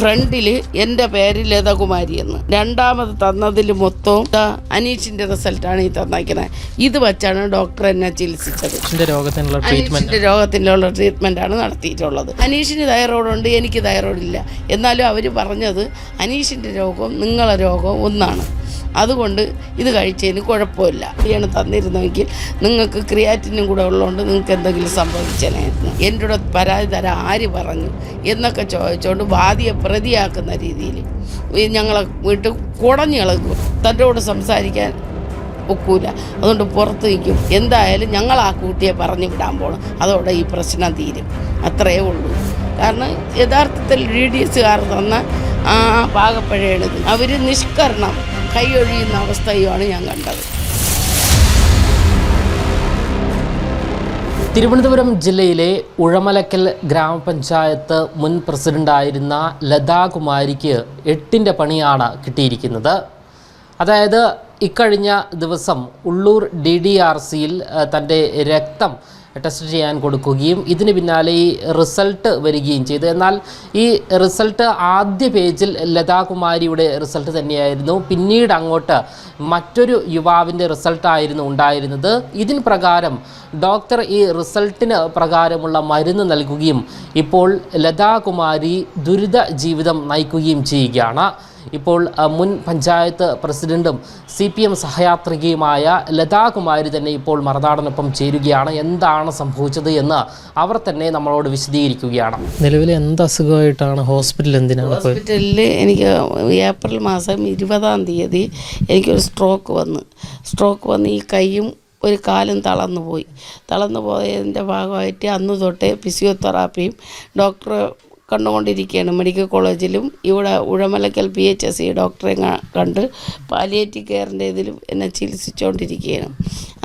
ഫ്രണ്ടിൽ എന്റെ പേര് ലതകുമാരി എന്ന്. രണ്ടാമത് തന്നതിൽ മൊത്തം അനീഷിന്റെ അനീഷിന്റെ റിസൾട്ടാണ് ഈ തന്നേക്കുന്നത് ഇത് വച്ചാണ് ഡോക്ടർ എന്നെ ചികിത്സിച്ചത്. അനീഷിന്റെ രോഗത്തിനുള്ള ട്രീറ്റ്മെന്റ് ആണ് നടത്തിയിട്ടുള്ളത്. അനീഷിന് തൈറോയ്ഡ് ഉണ്ട് എനിക്ക് തൈറോയ്ഡ് ഇല്ല എന്നാലും അവർ പറഞ്ഞത് അനീഷിന്റെ രോഗവും നിങ്ങളെ രോഗവും ഒന്നാണ്. അതുകൊണ്ട് ഇത് കഴിച്ചതിന് കുഴപ്പമില്ല. ഇയാണ് തന്നിരുന്നെങ്കിൽ നിങ്ങൾക്ക് ക്രിയാറ്റിനും കൂടെ ഉള്ളതുകൊണ്ട് നിങ്ങൾക്ക് എന്തെങ്കിലും സംഭവിച്ചനായിരുന്നു എന്റെ കൂടെ പരാതി തരാൻ ആര് പറഞ്ഞു? എന്നൊക്കെ ചോദിച്ചുകൊണ്ട് വാദിയെ പ്രതിയാക്കുന്ന രീതിയിൽ ഞങ്ങളെ വീട്ടിൽ കുടഞ്ഞു കളക്കും തന്റെ കൂടെ സംസാരിക്കാൻ ഒക്കൂല. അതുകൊണ്ട് പുറത്ത് നിൽക്കും. എന്തായാലും ഞങ്ങൾ ആ കുട്ടിയെ പറഞ്ഞു വിടാൻ പോകണം അതോടെ ഈ പ്രശ്നം തീരും. അത്രയേ ഉള്ളൂ. കാരണം യഥാർത്ഥത്തിൽ ഡി ഡി തന്ന ആ പാകപ്പഴയാണിത്. അവർ നിഷ്കരണം. കൈയൊഴിയുന്ന അവസ്ഥയുമാണ് ഞാൻ കണ്ടത്. തിരുവനന്തപുരം ജില്ലയിലെ ഉഴമലക്കൽ ഗ്രാമപഞ്ചായത്ത് മുൻ പ്രസിഡന്റായിരുന്ന ലതാകുമാരിക്ക് എട്ടിന്റെ പണിയാണ് കിട്ടിയിരിക്കുന്നത്. അതായത് ഇക്കഴിഞ്ഞ ദിവസം ഉള്ളൂർ ഡി ഡി ആർ സിയിൽ തന്റെ രക്തം ടെസ്റ്റ് ചെയ്യാൻ കൊടുക്കുകയും ഇതിന് പിന്നാലെ ഈ റിസൾട്ട് വരികയും ചെയ്തു. എന്നാൽ ഈ റിസൾട്ട് ആദ്യ പേജിൽ ലതാകുമാരിയുടെ റിസൾട്ട് തന്നെയായിരുന്നു. പിന്നീട് അങ്ങോട്ട് മറ്റൊരു യുവാവിന്റെ റിസൾട്ടായിരുന്നു ഉണ്ടായിരുന്നത്. ഇതിന് പ്രകാരം ഡോക്ടർ ഈ റിസൾട്ടിന് പ്രകാരമുള്ള മരുന്ന് നൽകുകയും ഇപ്പോൾ ലതാകുമാരി ദുരിത ജീവിതം നയിക്കുകയും ചെയ്യുകയാണ്. ഇപ്പോൾ മുൻ പഞ്ചായത്ത് പ്രസിഡന്റും സി പി എം സഹയാത്രികയുമായ ലതാകുമാരി തന്നെ ഇപ്പോൾ മറുനാടനൊപ്പം ചേരുകയാണ്. എന്താണ് സംഭവിച്ചത് എന്ന് അവർ തന്നെ നമ്മളോട് വിശദീകരിക്കുകയാണ്. നിലവിൽ എന്ത് അസുഖമായിട്ടാണ് ഹോസ്പിറ്റലിൽ എന്തിനാണ് ഹോസ്പിറ്റലിൽ എനിക്ക് ഏപ്രിൽ മാസം ഇരുപതാം തീയതി എനിക്കൊരു സ്ട്രോക്ക് വന്ന്. സ്ട്രോക്ക് വന്ന് ഈ കൈയും ഒരു കാലും തളർന്നു പോയി. തളർന്നു പോയതിന്റെ ഭാഗമായിട്ട് അന്ന് തൊട്ടേ ഫിസിയോതെറാപ്പിയും ഡോക്ടർ കണ്ടുകൊണ്ടിരിക്കുകയാണ്. മെഡിക്കൽ കോളേജിലും ഇവിടെ Uzhamalakkal P H S C ഡോക്ടറെ കണ്ട് പാലിയേറ്റീവ് കെയറിന്റെ ഇതിലും എന്നെ ചികിത്സിച്ചുകൊണ്ടിരിക്കുകയാണ്.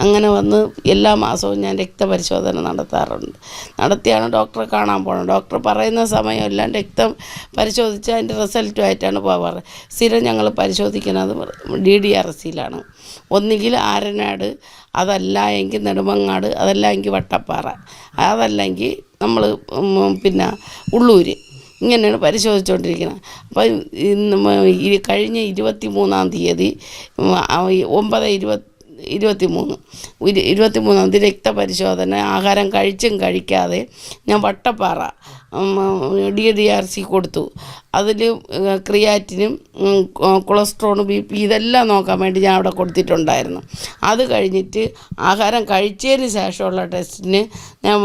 അങ്ങനെ വന്ന് എല്ലാ മാസവും ഞാൻ രക്തപരിശോധന നടത്താറുണ്ട്. നടത്തിയാണ് ഡോക്ടറെ കാണാൻ പോകണം ഡോക്ടർ പറയുന്ന സമയമെല്ലാം രക്തം പരിശോധിച്ച് അതിന്റെ റിസൾട്ടുമായിട്ടാണ് പോവാറ്. സ്ഥിരം ഞങ്ങൾ പരിശോധിക്കുന്നത് ഡി ഡി ആർ സിയിലാണ് ഒന്നുകിൽ ആരനാട് അതല്ല എങ്കിൽ നെടുമങ്ങാട് അതല്ല എങ്കിൽ വട്ടപ്പാറ അതല്ലെങ്കിൽ നമ്മൾ പിന്നെ ഉള്ളൂര്. ഇങ്ങനെയാണ് പരിശോധിച്ചുകൊണ്ടിരിക്കുന്നത് അപ്പം ഇന്ന് ഈ കഴിഞ്ഞ ഇരുപത്തി മൂന്നാം തീയതി ഒമ്പത് ഇരുപത്തി ഇരുപത്തി മൂന്ന് ഇരു- ഇരുപത്തി മൂന്നാം തീയതി രക്തപരിശോധന ആഹാരം കഴിച്ചും കഴിക്കാതെ ഞാൻ Vattappara D D R C കൊടുത്തു. അതിൽ ക്രിയാറ്റിനും കൊളസ്ട്രോൾ ബി പി ഇതെല്ലാം നോക്കാൻ വേണ്ടി ഞാൻ അവിടെ കൊടുത്തിട്ടുണ്ടായിരുന്നു. അത് കഴിഞ്ഞിട്ട് ആഹാരം കഴിച്ചതിന് ശേഷമുള്ള ടെസ്റ്റിന് ഞാൻ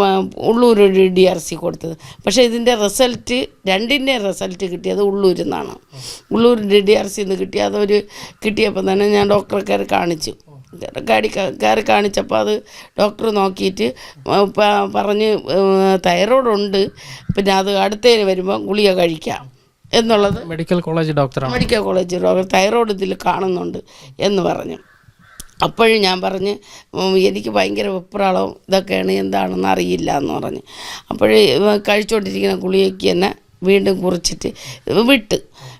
ഉള്ളൂർ ഡി ആർ സി കൊടുത്തത്. പക്ഷേ ഇതിന്റെ റിസൾട്ട് രണ്ടിന്റെ റിസൾട്ട് കിട്ടിയത് ഉള്ളൂരിൽ നിന്നാണ്. ഉള്ളൂർ ഡി ഡി ആർ സിന്ന് കിട്ടി. അതൊരു കിട്ടിയപ്പോൾ തന്നെ ഞാൻ ഡോക്ടറെ കാണിച്ചു. കയറി കയറി കാണിച്ചപ്പോൾ അത് ഡോക്ടർ നോക്കിയിട്ട് പറഞ്ഞ് തൈറോയ്ഡ് ഉണ്ട് പിന്നെ അത് അടുത്തതിന് വരുമ്പോൾ ഗുളിക കഴിക്കാം എന്നുള്ളത് മെഡിക്കൽ കോളേജ് ഡോക്ടറാണ്. മെഡിക്കൽ കോളേജ് ഡോക്ടർ തൈറോയ്ഡ് ഇതിൽ കാണുന്നുണ്ട് എന്ന് പറഞ്ഞു. അപ്പോഴും ഞാൻ പറഞ്ഞ് എനിക്ക് ഭയങ്കര വെപ്രാളവും ഇതൊക്കെയാണ് എന്താണെന്ന് അറിയില്ല എന്ന് പറഞ്ഞ്. അപ്പോഴേ കഴിച്ചുകൊണ്ടിരിക്കുന്ന ഗുളികയ്ക്ക് തന്നെ വീണ്ടും കുറിച്ചിട്ട് വിട്ട്.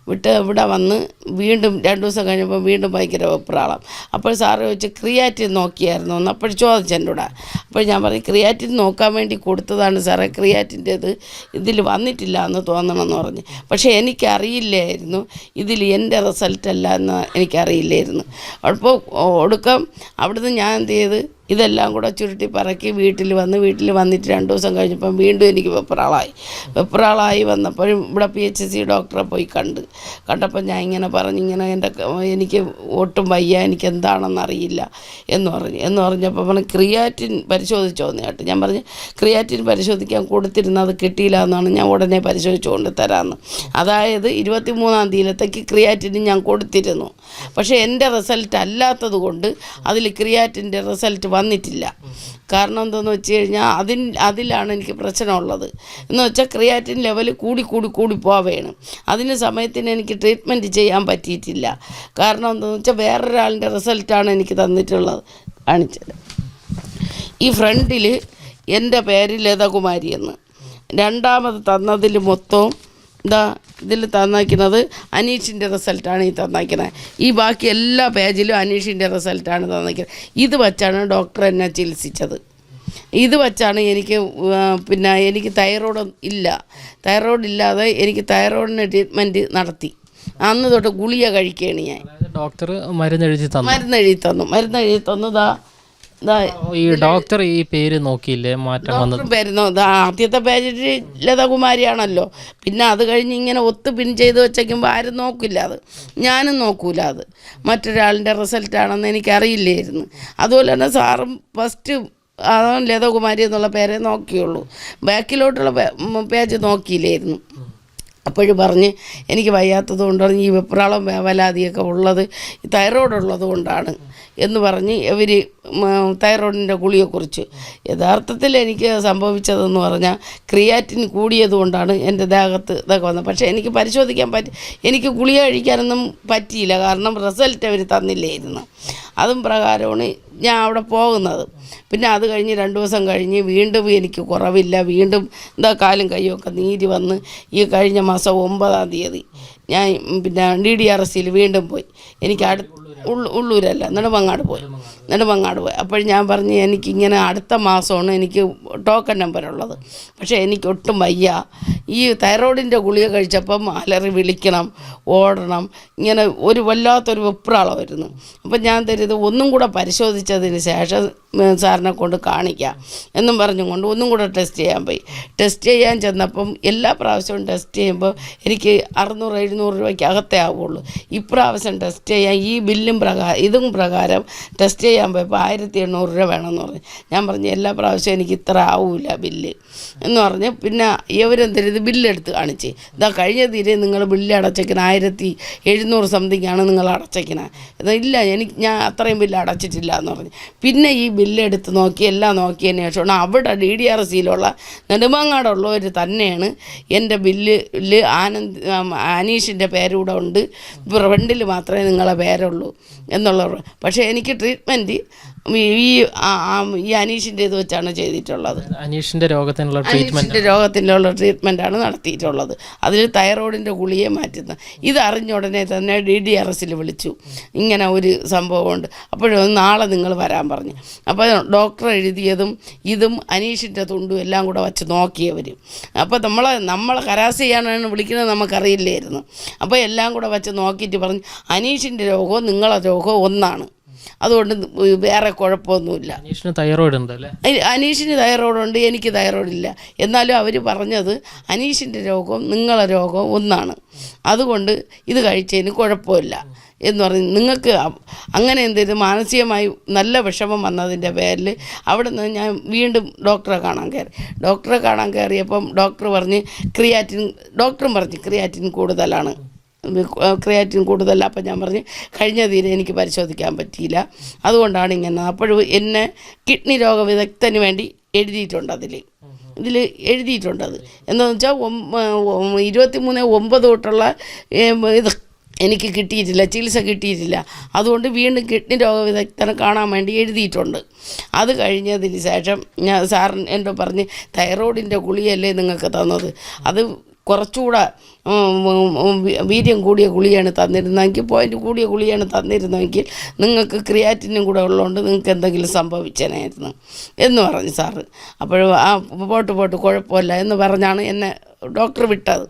വിട്ട് ഇവിടെ വന്ന് വീണ്ടും രണ്ട് ദിവസം കഴിഞ്ഞപ്പോൾ വീണ്ടും ഭയങ്കര വെപ്രാളം. അപ്പോൾ സാറ് ചോദിച്ച് ക്രിയാറ്റിൻ നോക്കിയായിരുന്നു? എന്ന് അപ്പോൾ ചോദിച്ചു എന്റെ കൂടെ അപ്പോൾ ഞാൻ പറയും ക്രിയാറ്റിൻ നോക്കാൻ വേണ്ടി കൊടുത്തതാണ് സാറേ. ക്രിയാറ്റിന്റേത് ഇതിൽ വന്നിട്ടില്ല എന്ന് തോന്നണമെന്ന് പറഞ്ഞ്. പക്ഷേ എനിക്കറിയില്ലായിരുന്നു. ഇതിൽ എന്റെ റിസൾട്ടല്ല എന്ന് എനിക്കറിയില്ലായിരുന്നു. അപ്പോൾ ഒടുക്കം അവിടുന്ന് ഞാൻ എന്ത് ചെയ്ത് ഇതെല്ലാം കൂടെ ചുരുട്ടി പറക്കി വീട്ടിൽ വന്ന് വീട്ടിൽ വന്നിട്ട് രണ്ട് ദിവസം കഴിഞ്ഞപ്പം വീണ്ടും എനിക്ക് വെപ്രാളായി. വെപ്രാളായി വന്നപ്പോഴും ഇവിടെ പി എച്ച് സി ഡോക്ടറെ പോയി കണ്ട്. കണ്ടപ്പോൾ ഞാൻ ഇങ്ങനെ പറഞ്ഞു ഇങ്ങനെ എന്റെ എനിക്ക് ഒട്ടും വയ്യ എനിക്ക് എന്താണെന്ന് അറിയില്ല എന്ന് പറഞ്ഞു. എന്ന് പറഞ്ഞപ്പോൾ പറഞ്ഞു ക്രിയാറ്റിൻ പരിശോധിച്ചോന്ന് കേട്ടോ. ഞാൻ പറഞ്ഞു ക്രിയാറ്റിൻ പരിശോധിക്കാൻ കൊടുത്തിരുന്ന അത് കിട്ടിയില്ല എന്നാണ് ഞാൻ ഉടനെ പരിശോധിച്ചു കൊണ്ട് തരാമെന്ന് അതായത് ഇരുപത്തി മൂന്നാം തീയതിയിലത്തേക്ക് ക്രിയാറ്റിൻ ഞാൻ കൊടുത്തിരുന്നു. പക്ഷേ എന്റെ റിസൾട്ട് അല്ലാത്തത് കൊണ്ട് അതിൽ ക്രിയാറ്റിന്റെ റിസൾട്ട് വന്നിട്ടില്ല. കാരണം എന്തെന്ന് വെച്ച് കഴിഞ്ഞാൽ അതിൻ അതിലാണ് എനിക്ക് പ്രശ്നമുള്ളത്. എന്ന് വെച്ചാൽ ക്രിയാറ്റിൻ ലെവൽ കൂടി കൂടി കൂടി പോവുകയാണ് അതിന് സമയത്തിന് എനിക്ക് ട്രീറ്റ്മെന്റ് ചെയ്യാൻ പറ്റിയിട്ടില്ല. കാരണം എന്താണെന്ന് വെച്ചാൽ വേറൊരാളിന്റെ റിസൾട്ടാണ് എനിക്ക് തന്നിട്ടുള്ളത്. കാണിച്ചത് ഈ ഫ്രണ്ടിൽ എന്റെ പേര് ലതകുമാരി എന്ന്. രണ്ടാമത് തന്നതിൽ മൊത്തവും ഇതാ ഇതിൽ തന്നാക്കുന്നത് അനീഷിന്റെ റിസൾട്ടാണ് ഈ തന്നാക്കുന്നത് ഈ ബാക്കി എല്ലാ പേജിലും അനീഷിന്റെ റിസൾട്ടാണ് തന്നിരിക്കുന്നത് ഇത് വച്ചാണ് ഡോക്ടർ എന്നെ ചികിത്സിച്ചത്. ഇത് വച്ചാണ് എനിക്ക് പിന്നെ എനിക്ക് തൈറോയ്ഡ് ഇല്ല. തൈറോയ്ഡ് ഇല്ലാതെ എനിക്ക് തൈറോയിഡിന് ട്രീറ്റ്മെന്റ് നടത്തി. അന്ന് തൊട്ട് ഗുളിക കഴിക്കുകയാണ് ഞാൻ. ഡോക്ടർ മരുന്നെഴുതി തന്നു. മരുന്നെഴുതി തന്നു. മരുന്നെഴുതി തന്നു. ദാ ദാ ഈ ഡോക്ടർ ഈ പേര് നോക്കിയില്ലേ? മാറ്റം വന്നത്. ദാ ആദ്യത്തെ പേജിൽ ലതകുമാരിയാണല്ലോ. പിന്നെ അത് കഴിഞ്ഞ് ഇങ്ങനെ ഒത്ത് പിൻ ചെയ്ത് വെച്ചേക്കുമ്പോൾ ആരും നോക്കില്ല അത്. ഞാനും നോക്കൂല അത്. മറ്റൊരാളിന്റെ റിസൾട്ടാണെന്ന് എനിക്കറിയില്ലായിരുന്നു. അതുപോലെ തന്നെ സാറും ഫസ്റ്റ് അതാണ് ലതകുമാരി എന്നുള്ള പേരെ നോക്കിയുള്ളൂ. ബാക്കിലോട്ടുള്ള പേജ് നോക്കിയില്ലായിരുന്നു. അപ്പോഴും പറഞ്ഞ് എനിക്ക് വയ്യാത്തത് കൊണ്ടാണ് ഈ വെപ്രാളം വേവലാതിയൊക്കെ ഉള്ളത്. തൈറോയ്ഡ് ഉള്ളത് കൊണ്ടാണ്. എന്ന് പറഞ്ഞ് ഇവർ തൈറോയിഡിന്റെ ഗുളിയെക്കുറിച്ച് യഥാർത്ഥത്തിൽ എനിക്ക് സംഭവിച്ചതെന്ന് പറഞ്ഞാൽ ക്രിയാറ്റിൻ കൂടിയതുകൊണ്ടാണ് എന്റെ ദേഹത്ത് ഇതൊക്കെ വന്നത്. പക്ഷേ എനിക്ക് പരിശോധിക്കാൻ പറ്റി എനിക്ക് ഗുളിക കഴിക്കാനൊന്നും പറ്റിയില്ല. കാരണം റിസൾട്ട് അവർ തന്നില്ലായിരുന്നു. അതും പ്രകാരമാണ് ഞാൻ അവിടെ പോകുന്നത്. പിന്നെ അത് കഴിഞ്ഞ് രണ്ട് ദിവസം കഴിഞ്ഞ് വീണ്ടും എനിക്ക് കുറവില്ല. വീണ്ടും എന്താ കാലും കൈയൊക്കെ നീര് വന്ന് ഈ കഴിഞ്ഞ മാസം ഒമ്പതാം തീയതി ഞാൻ പിന്നെ ഡി ഡി ആർ എസ് സിയിൽ വീണ്ടും പോയി. എനിക്ക് അടുത്ത് ഉള്ളു ഉള്ളൂരല്ല നെടുമങ്ങാട് പോയി. നെടുമങ്ങാട് പോയി. അപ്പോൾ ഞാൻ പറഞ്ഞ് എനിക്കിങ്ങനെ അടുത്ത മാസമാണ് എനിക്ക് ടോക്കൺ നമ്പർ ഉള്ളത് പക്ഷേ എനിക്ക് ഒട്ടും വയ്യ. ഈ തൈറോയിഡിന്റെ ഗുളിക കഴിച്ചപ്പം അലറി വിളിക്കണം ഓടണം. ഇങ്ങനെ ഒരു വല്ലാത്തൊരു വെപ്രാളം വരുന്നു. അപ്പം ഞാൻ തരുത് ഒന്നും കൂടെ പരിശോധിച്ചതിന് ശേഷം സാറിനെ കൊണ്ട് കാണിക്കാം എന്നും പറഞ്ഞുകൊണ്ട് ഒന്നും കൂടെ ടെസ്റ്റ് ചെയ്യാൻ പോയി. ടെസ്റ്റ് ചെയ്യാൻ ചെന്നപ്പം എല്ലാ പ്രാവശ്യവും ടെസ്റ്റ് ചെയ്യുമ്പോൾ എനിക്ക് അറുന്നൂറ് എഴുന്നൂറ് രൂപയ്ക്ക് അകത്തേ ആവുള്ളൂ. ഇപ്രാവശ്യം ടെസ്റ്റ് ചെയ്യാൻ ഈ ബില്ലും പ്രകാരം ഇതും പ്രകാരം ടെസ്റ്റ് ചെയ്യാൻ പോയപ്പോൾ ആയിരത്തി എണ്ണൂറ് രൂപ വേണമെന്ന് പറഞ്ഞു. ഞാൻ പറഞ്ഞു എല്ലാ പ്രാവശ്യവും എനിക്ക് ഇത്ര ആവില്ല ബില്ല്. എന്ന് പറഞ്ഞ്. പിന്നെ ഇവരെന്തൊരു ഇത് ബില്ലെടുത്ത് കാണിച്ച്? ഇതാ കഴിഞ്ഞ തീരെ നിങ്ങൾ ബില്ല് അടച്ചേക്കണ ആയിരത്തി എഴുന്നൂറ് സംതിങ്ങാണ് നിങ്ങൾ അടച്ചേക്കണേ. ഇത് ഇല്ല എനിക്ക് ഞാൻ അത്രയും ബില്ല് അടച്ചിട്ടില്ല എന്ന് പറഞ്ഞു. പിന്നെ ഈ ബില്ലെടുത്ത് നോക്കി എല്ലാം നോക്കിയതിന് ശേഷമാണ് അവിടെ ഡി ഡി ആർ സിയിലുള്ള നെടുമങ്ങാടുള്ളവർ തന്നെയാണ് എന്റെ ബില്ലിൽ ആനന്ദ് ആം, അനീഷിന്റെ പേരൂടെ ഉണ്ട്. ഫ്രണ്ടിൽ മാത്രമേ നിങ്ങളെ പേരുള്ളൂ എന്നുള്ളവർ പക്ഷേ എനിക്ക് ട്രീറ്റ്മെന്റ് ഈ ഈ അനീഷിന്റെ ഇത് വെച്ചാണ് ചെയ്തിട്ടുള്ളത്. അനീഷിന്റെ രോഗത്തിനുള്ള അനീഷിന്റെ രോഗത്തിനുള്ള ട്രീറ്റ്മെന്റാണ് നടത്തിയിട്ടുള്ളത്. അതിൽ തൈറോയിഡിന്റെ ഗുളിയെ മാറ്റുന്ന ഇത് അറിഞ്ഞ ഉടനെ തന്നെ ഡി ഡി ആർ എസിൽ വിളിച്ചു. ഇങ്ങനെ ഒരു സംഭവമുണ്ട് അപ്പോഴും നാളെ നിങ്ങൾ വരാൻ പറഞ്ഞു. അപ്പോൾ ഡോക്ടർ എഴുതിയതും ഇതും അനീഷിന്റെ തുണ്ടും എല്ലാം കൂടെ വച്ച് നോക്കിയവർ അപ്പോൾ നമ്മളെ നമ്മളെ കരാസ് ചെയ്യാനാണ് വിളിക്കുന്നത് നമുക്കറിയില്ലായിരുന്നു. അപ്പോൾ എല്ലാം കൂടെ വെച്ച് നോക്കിയിട്ട് പറഞ്ഞു അനീഷിന്റെ രോഗവും നിങ്ങളെ രോഗവും ഒന്നാണ്. അതുകൊണ്ട് വേറെ കുഴപ്പമൊന്നുമില്ല. അനീഷിന് തൈറോയിഡ് ഉണ്ടല്ലേ അനീഷിന് തൈറോയ്ഡ് ഉണ്ട് എനിക്ക് തൈറോയ്ഡ് ഇല്ല. എന്നാലും അവർ പറഞ്ഞത് അനീഷിന്റെ രോഗവും നിങ്ങളെ രോഗവും ഒന്നാണ്. അതുകൊണ്ട് ഇത് കഴിച്ചതിന് കുഴപ്പമില്ല. എന്ന് പറഞ്ഞ് നിങ്ങൾക്ക് അങ്ങനെ എന്തെങ്കിലും മാനസികമായി നല്ല വിഷമം വന്നതിന്റെ പേരിൽ അവിടെ നിന്ന് ഞാൻ വീണ്ടും ഡോക്ടറെ കാണാൻ കയറി. ഡോക്ടറെ കാണാൻ കയറിയപ്പം ഡോക്ടർ പറഞ്ഞ് ക്രിയാറ്റിൻ ഡോക്ടറും പറഞ്ഞ് ക്രിയാറ്റിൻ കൂടുതലാണ്. ക്രിയാറ്റിൻ കൂടുതലല്ല അപ്പം ഞാൻ പറഞ്ഞ് കഴിഞ്ഞ തീരെ എനിക്ക് പരിശോധിക്കാൻ പറ്റിയില്ല. അതുകൊണ്ടാണ് ഇങ്ങനെ. അപ്പോഴും എന്നെ കിഡ്നി രോഗ വിദഗ്ധന് വേണ്ടി എഴുതിയിട്ടുണ്ട് അതിൽ. ഇതിൽ എഴുതിയിട്ടുണ്ട് അത്. എന്താണെന്ന് വെച്ചാൽ ഇരുപത്തി മൂന്ന് ഒമ്പത് തൊട്ടുള്ള ഇത് എനിക്ക് കിട്ടിയിട്ടില്ല ചികിത്സ കിട്ടിയിട്ടില്ല. അതുകൊണ്ട് വീണ്ടും കിഡ്നി രോഗ വിദഗ്ധനെ കാണാൻ വേണ്ടി എഴുതിയിട്ടുണ്ട്. അത് കഴിഞ്ഞതിന് ശേഷം ഞാൻ സാറിന് എന്റെ പറഞ്ഞ് തൈറോയിഡിന്റെ ഗുളിയല്ലേ നിങ്ങൾക്ക് തന്നത്? അത് കുറച്ചുകൂടെ വീര്യം കൂടിയ ഗുളിയാണ് തന്നിരുന്നതെങ്കിൽ പോയിന്റ് കൂടിയ ഗുളിയാണ് തന്നിരുന്നതെങ്കിൽ നിങ്ങൾക്ക് ക്രിയാറ്റിനും കൂടെ ഉള്ളതുകൊണ്ട് നിങ്ങൾക്ക് എന്തെങ്കിലും സംഭവിച്ചേനായിരുന്നു എന്ന് പറഞ്ഞു സാറ്. അപ്പോഴും ആ പോട്ട് പോട്ട് കുഴപ്പമില്ല എന്ന് പറഞ്ഞാണ് എന്നെ ഡോക്ടർ വിട്ടത്.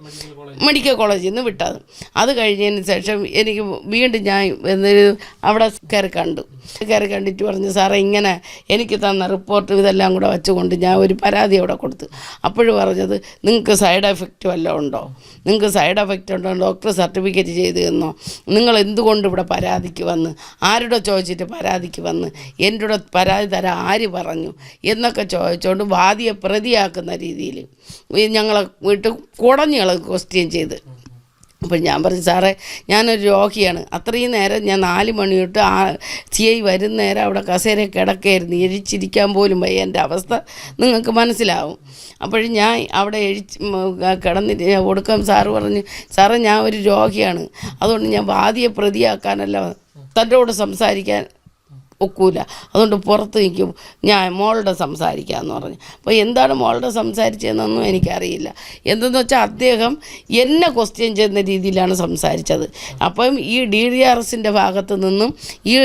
മെഡിക്കൽ കോളേജിൽ നിന്ന് വിട്ടത്. അത് കഴിഞ്ഞതിന് ശേഷം എനിക്ക് വീണ്ടും ഞാൻ എന്നൊരു അവിടെ കയറി കണ്ടു. കയറി കണ്ടിട്ട് പറഞ്ഞു സാറേ ഇങ്ങനെ എനിക്ക് തന്ന റിപ്പോർട്ടും ഇതെല്ലാം കൂടെ വെച്ചുകൊണ്ട് ഞാൻ ഒരു പരാതി അവിടെ കൊടുത്തു. അപ്പോഴും പറഞ്ഞത് നിങ്ങൾക്ക് സൈഡ് എഫക്റ്റ് വല്ലതും ഉണ്ടോ? നിങ്ങൾക്ക് സൈഡ് എഫക്റ്റ് ഉണ്ടോ? ഡോക്ടർ സർട്ടിഫിക്കറ്റ് ചെയ്തു തന്നോ? നിങ്ങൾ എന്തുകൊണ്ട് ഇവിടെ പരാതിക്ക് വന്ന്? ആരുടെ ചോദിച്ചിട്ട് പരാതിക്ക് വന്ന്? എന്റെ കൂടെ പരാതി തരാൻ ആര് പറഞ്ഞു? എന്നൊക്കെ ചോദിച്ചുകൊണ്ട് വാദിയെ പ്രതിയാക്കുന്ന രീതിയിൽ ഞങ്ങളെ വീട്ടിൽ കുടഞ്ഞുകൾ ക്വസ്റ്റ്യൻ ചെയ്ത്. അപ്പോൾ ഞാൻ പറഞ്ഞു സാറേ ഞാനൊരു രോഗിയാണ്. അത്രയും നേരം ഞാൻ നാല് മണി തൊട്ട് ആ സി ഐ വരുന്ന നേരം അവിടെ കസേര കിടക്കായിരുന്നു. എഴിച്ചിരിക്കാൻ പോലും വയ്യ. എന്റെ അവസ്ഥ നിങ്ങൾക്ക് മനസ്സിലാവും. അപ്പോഴും ഞാൻ അവിടെ എഴിച്ച് കിടന്നിട്ട് ഒടുക്കം സാറ് പറഞ്ഞു സാറേ ഞാൻ ഒരു രോഗിയാണ്. അതുകൊണ്ട് ഞാൻ വാദിയെ പ്രതിയാക്കാനല്ല കൂടെ സംസാരിക്കാൻ ഒക്കൂല. അതുകൊണ്ട് പുറത്ത് നിൽക്കും. ഞാൻ മോളുടെ സംസാരിക്കാമെന്ന് പറഞ്ഞു. അപ്പോൾ എന്താണ് മോളുടെ സംസാരിച്ചതെന്നൊന്നും എനിക്കറിയില്ല. എന്തെന്ന് വെച്ചാൽ അദ്ദേഹം എന്നെ ക്വസ്റ്റ്യൻ ചെയ്യുന്ന രീതിയിലാണ് സംസാരിച്ചത്. അപ്പം ഈ ഡി ഡി ആർ എസിന്റെ ഭാഗത്ത് നിന്നും ഈ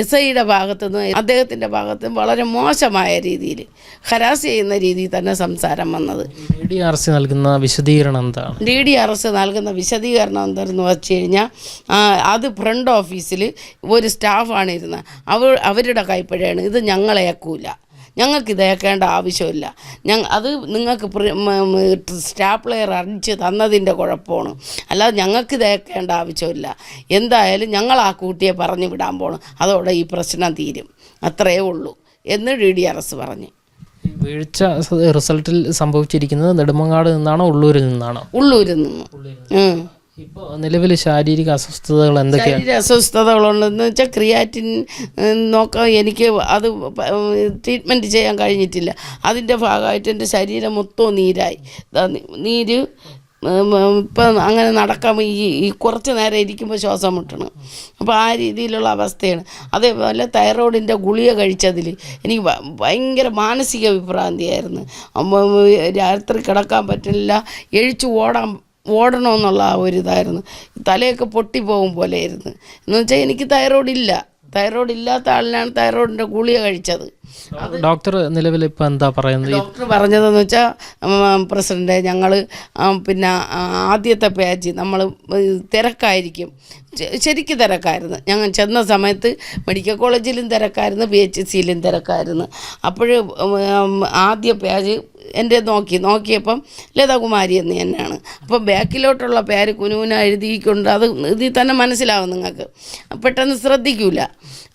എസ് ഐയുടെ ഭാഗത്ത് നിന്നും അദ്ദേഹത്തിന്റെ ഭാഗത്ത് വളരെ മോശമായ രീതിയിൽ ഹരാസ് ചെയ്യുന്ന രീതിയിൽ തന്നെ സംസാരം വന്നത്. ഡി ഡി ആർ സി നൽകുന്ന വിശദീകരണം എന്താണ്? ഡി ഡി ആർ എസ് നൽകുന്ന വിശദീകരണം എന്താണെന്ന് വെച്ച് കഴിഞ്ഞാൽ അത് ഫ്രണ്ട് ഓഫീസിൽ ഒരു സ്റ്റാഫാണ് ഇരുന്നത്. അവ അവരുടെ കൈപ്പഴയാണ്. ഇത് ഞങ്ങളേക്കൂല ഞങ്ങൾക്ക് ഇതേക്കേണ്ട ആവശ്യമില്ല. ഞങ്ങ അത് നിങ്ങൾക്ക് സ്റ്റാപ്ലെയർ അടിച്ച് തന്നതിന്റെ കുഴപ്പമാണ്. അല്ലാതെ ഞങ്ങൾക്ക് ഇതേക്കേണ്ട ആവശ്യമില്ല. എന്തായാലും ഞങ്ങൾ ആ കുട്ടിയെ പറഞ്ഞു വിടാൻ പോകണം അതോടെ ഈ പ്രശ്നം തീരും. അത്രയേ ഉള്ളൂ എന്ന് ഡി ഡി ആർ എസ് പറഞ്ഞു. വീഴ്ച റിസൾട്ടിൽ സംഭവിച്ചിരിക്കുന്നത് നെടുമങ്ങാട് നിന്നാണോ ഉള്ളൂരിൽ നിന്നാണോ? ഉള്ളൂരിൽ നിന്ന്. ഇപ്പോൾ നിലവിൽ ശാരീരിക അസ്വസ്ഥതകൾ എന്തൊക്കെയാണ് അസ്വസ്ഥതകളുണ്ടെന്ന് വെച്ചാൽ ക്രിയാറ്റിൻ നോക്കാൻ എനിക്ക് അത് ട്രീറ്റ്മെന്റ് ചെയ്യാൻ കഴിഞ്ഞിട്ടില്ല. അതിന്റെ ഭാഗമായിട്ട് എന്റെ ശരീരം മൊത്തം നീരായി. നീര് ഇപ്പം അങ്ങനെ നടക്കാൻ ഈ ഈ കുറച്ച് നേരം ഇരിക്കുമ്പോൾ ശ്വാസം മുട്ടണം. അപ്പോൾ ആ രീതിയിലുള്ള അവസ്ഥയാണ്. അതേപോലെ തൈറോയിഡിന്റെ ഗുളിക കഴിച്ചതിൽ എനിക്ക് ഭയങ്കര മാനസിക വിഭ്രാന്തിയായിരുന്നു. രാത്രി കിടക്കാൻ പറ്റില്ല എഴിച്ചു ഓടാൻ ഓടണമെന്നുള്ള ആ ഒരു ഇതായിരുന്നു. തലയൊക്കെ പൊട്ടിപ്പോകും പോലെയായിരുന്നു. എന്ന് വെച്ചാൽ എനിക്ക് തൈറോയ്ഡ് ഇല്ല തൈറോയ്ഡ് ഇല്ലാത്ത ആളിനാണ് തൈറോയിഡിന്റെ ഗുളിക കഴിച്ചത്. ഡോക്ടർ നിലവിൽ ഇപ്പോൾ എന്താ പറയുന്നത്? ഡോക്ടർ പറഞ്ഞതെന്ന് വെച്ചാൽ പ്രസിഡന്റ് ഞങ്ങൾ പിന്നെ ആദ്യത്തെ പേജ് നമ്മൾ തിരക്കായിരിക്കും. ശരിക്ക് തിരക്കായിരുന്നു. ഞങ്ങൾ ചെന്ന സമയത്ത് മെഡിക്കൽ കോളേജിലും തിരക്കായിരുന്നു പി എച്ച് സിയിലും തിരക്കായിരുന്നു. അപ്പോൾ ആദ്യ പേജ് എന്റെ നോക്കി നോക്കിയപ്പം ലതാകുമാരി എന്ന് തന്നെയാണ്. അപ്പം ബാക്കിലോട്ടുള്ള പേര് കുനുകുന എഴുതിയിക്കൊണ്ട് അത് ഇതിൽ തന്നെ മനസ്സിലാവും നിങ്ങൾക്ക്. പെട്ടെന്ന് ശ്രദ്ധിക്കൂല.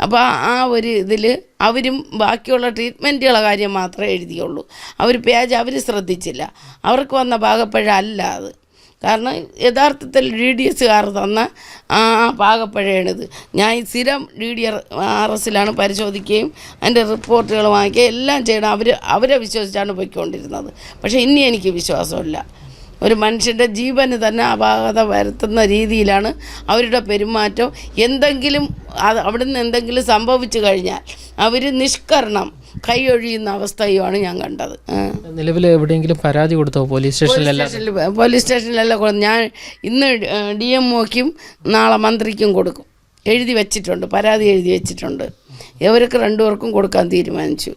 അപ്പോൾ ആ ഒരു ഇതിൽ അവരും ബാക്കിയുള്ള ട്രീറ്റ്മെന്റുകളെ കാര്യം മാത്രമേ എഴുതിയുള്ളൂ. അവർ പേജ് അവർ ശ്രദ്ധിച്ചില്ല. അവർക്ക് വന്ന പാകപ്പഴല്ല അത്. കാരണം യഥാർത്ഥത്തിൽ ഡി ഡി എസ്സുകാർ തന്ന ആ പാകപ്പഴയാണിത്. ഞാൻ ഈ സ്ഥിരം ഡി ഡി ആർ എസിലാണ് പരിശോധിക്കുകയും അതിന്റെ റിപ്പോർട്ടുകൾ വാങ്ങിക്കുകയും എല്ലാം ചെയ്യണം. അവർ അവരെ വിശ്വസിച്ചാണ് പോയിക്കൊണ്ടിരുന്നത്. പക്ഷേ ഇനി എനിക്ക് വിശ്വാസമില്ല. ഒരു മനുഷ്യന്റെ ജീവന് തന്നെ അപാകത വരുത്തുന്ന രീതിയിലാണ് അവരുടെ പെരുമാറ്റം. എന്തെങ്കിലും അത് അവിടുന്ന് എന്തെങ്കിലും സംഭവിച്ചു കഴിഞ്ഞാൽ അവർ നിഷ്കരണം കൈയൊഴിയുന്ന അവസ്ഥയുമാണ് ഞാൻ കണ്ടത്. നിലവിൽ എവിടെയെങ്കിലും പരാതി കൊടുത്തോ പോലീസ് സ്റ്റേഷനിലെല്ലാം പോലീസ് സ്റ്റേഷനിലെല്ലാം ഞാൻ ഇന്ന് ഡി എം ഒക്കും നാളെ മന്ത്രിക്കും കൊടുക്കും. എഴുതി വെച്ചിട്ടുണ്ട് പരാതി എഴുതി വെച്ചിട്ടുണ്ട്. ഇവർക്ക് രണ്ടുപേർക്കും കൊടുക്കാൻ തീരുമാനിച്ചു.